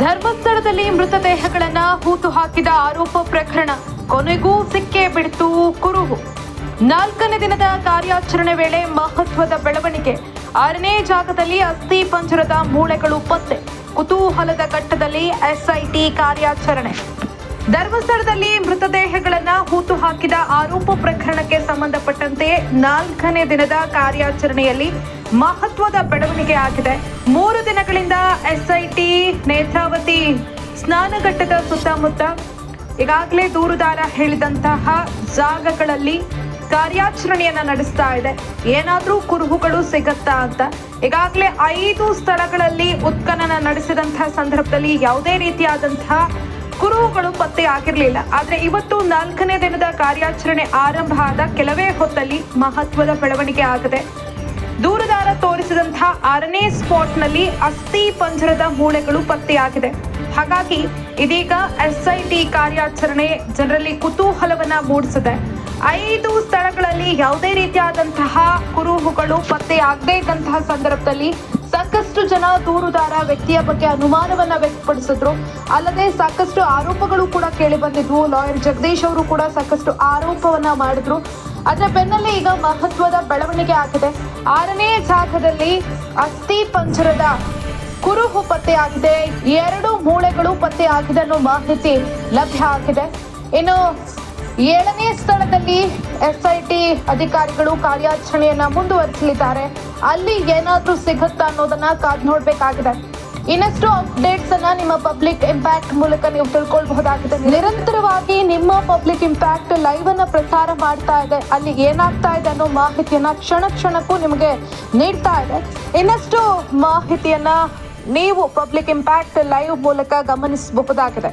ಧರ್ಮಸ್ಥಳದಲ್ಲಿ ಮೃತದೇಹಗಳನ್ನ ಹೂತು ಹಾಕಿದ ಆರೋಪ ಪ್ರಕರಣ. ಕೊನೆಗೂ ಸಿಕ್ಕೇ ಬಿಡ್ತು ಕುರುಹು. ನಾಲ್ಕನೇ ದಿನದ ಕಾರ್ಯಾಚರಣೆ ವೇಳೆ ಮಹತ್ವದ ಬೆಳವಣಿಗೆ. ಆರನೇ ಜಾಗದಲ್ಲಿ ಅಸ್ಥಿ ಪಂಜರದ ಮೂಳೆಗಳು ಪತ್ತೆ. ಕುತೂಹಲದ ಘಟ್ಟದಲ್ಲಿ ಎಸ್ಐಟಿ ಕಾರ್ಯಾಚರಣೆ. ಧರ್ಮಸ್ಥಳದಲ್ಲಿ ಮೃತದೇಹಗಳನ್ನು ಹೂತು ಹಾಕಿದ ಆರೋಪ ಪ್ರಕರಣಕ್ಕೆ ಸಂಬಂಧಪಟ್ಟಂತೆ ನಾಲ್ಕನೇ ದಿನದ ಕಾರ್ಯಾಚರಣೆಯಲ್ಲಿ ಮಹತ್ವದ ಬೆಳವಣಿಗೆ ಆಗಿದೆ. ಮೂರು ದಿನಗಳಿಂದ ಎಸ್ಐಟಿ ನೇತ್ರಾವತಿ ಸ್ನಾನಘಟ್ಟದ ಸುತ್ತಮುತ್ತ ಈಗಾಗಲೇ ದೂರುದಾರ ಹೇಳಿದಂತಹ ಜಾಗಗಳಲ್ಲಿ ಕಾರ್ಯಾಚರಣೆಯನ್ನ ನಡೆಸ್ತಾ ಇದೆ. ಏನಾದ್ರೂ ಕುರುಹುಗಳು ಸಿಗತ್ತಾ ಅಂತ. ಈಗಾಗಲೇ ಐದು ಸ್ಥಳಗಳಲ್ಲಿ ಉತ್ಖನನ ನಡೆಸಿದಂತಹ ಸಂದರ್ಭದಲ್ಲಿ ಯಾವುದೇ ರೀತಿಯಾದಂತಹ ಕುರುಹುಗಳು ಪತ್ತೆ ಆಗಿರಲಿಲ್ಲ. ಆದ್ರೆ ಇವತ್ತು ನಾಲ್ಕನೇ ದಿನದ ಕಾರ್ಯಾಚರಣೆ ಆರಂಭ ಆದ ಕೆಲವೇ ಹೊತ್ತಲ್ಲಿ ಮಹತ್ವದ ಬೆಳವಣಿಗೆ ಆಗಿದೆ. ದೂರದಾರ ತೋರಿಸಿದಂತಹ ಆರನೇ ಸ್ಪಾಟ್ನಲ್ಲಿ ಅಸ್ಥಿ ಪಂಜರದ ಮೂಳೆಗಳು ಪತ್ತೆಯಾಗಿದೆ. ಹಾಗಾಗಿ ಇದೀಗ ಎಸ್ಐಟಿ ಕಾರ್ಯಾಚರಣೆ ಜನರಲ್ಲಿ ಕುತೂಹಲವನ್ನ ಮೂಡಿಸಿದೆ. ಐದು ಸ್ಥಳಗಳಲ್ಲಿ ಯಾವುದೇ ರೀತಿಯಾದಂತಹ ಕುರುಹುಗಳು ಪತ್ತೆ ಸಂದರ್ಭದಲ್ಲಿ ಸಾಕಷ್ಟು ಜನ ದೂರುದಾರ ವ್ಯಕ್ತಿಯ ಬಗ್ಗೆ ಅನುಮಾನವನ್ನ ವ್ಯಕ್ತಪಡಿಸಿದ್ರು. ಅಲ್ಲದೆ ಸಾಕಷ್ಟು ಆರೋಪಗಳು ಕೂಡ ಕೇಳಿ ಬಂದಿದ್ವು. ಲಾಯರ್ ಜಗದೀಶ್ ಅವರು ಕೂಡ ಸಾಕಷ್ಟು ಆರೋಪವನ್ನ ಮಾಡಿದ್ರು. ಅದರ ಬೆನ್ನಲ್ಲೇ ಈಗ ಮಹತ್ವದ ಬೆಳವಣಿಗೆ ಆಗಿದೆ. ಆರನೇ ಜಾಗದಲ್ಲಿ ಅಸ್ಥಿ ಪಂಜರದ ಕುರುಹು ಪತ್ತೆಯಾಗಿದೆ ಎರಡು ಮೂಳೆಗಳು ಪತ್ತೆಯಾಗಿದೆ ಅನ್ನೋ ಮಾಹಿತಿ ಲಭ್ಯ ಆಗಿದೆ. ಇನ್ನು ಏಳನೇ ಸ್ಥಳದಲ್ಲಿ ಎಸ್ಐಟಿ ಅಧಿಕಾರಿಗಳು ಕಾರ್ಯಾಚರಣೆಯನ್ನ ಮುಂದುವರಿಸಲಿದ್ದಾರೆ. ಅಲ್ಲಿ ಏನಾದರೂ ಸಿಗುತ್ತಾ ಅನ್ನೋದನ್ನ ಕಾದ್ ನೋಡ್ಬೇಕಾಗಿದೆ. ಇನ್ನಷ್ಟು ಅಪ್ಡೇಟ್ಸ್ ಅನ್ನ ನಿಮ್ಮ ಪಬ್ಲಿಕ್ ಇಂಪ್ಯಾಕ್ಟ್ ಮೂಲಕ ನೀವು ತಿಳ್ಕೊಳ್ಬಹುದಾಗಿದೆ. ನಿರಂತರವಾಗಿ ನಿಮ್ಮ ಪಬ್ಲಿಕ್ ಇಂಪ್ಯಾಕ್ಟ್ ಲೈವ್ ಅನ್ನ ಪ್ರಸಾರ ಮಾಡ್ತಾ ಇದೆ. ಅಲ್ಲಿ ಏನಾಗ್ತಾ ಇದೆ ಅನ್ನೋ ಮಾಹಿತಿಯನ್ನ ಕ್ಷಣ ಕ್ಷಣಕ್ಕೂ ನಿಮಗೆ ನೀಡ್ತಾ ಇದೆ. ಇನ್ನಷ್ಟು ಮಾಹಿತಿಯನ್ನ ನೀವು ಪಬ್ಲಿಕ್ ಇಂಪ್ಯಾಕ್ಟ್ ಲೈವ್ ಮೂಲಕ ಗಮನಿಸಬಹುದಾಗಿದೆ.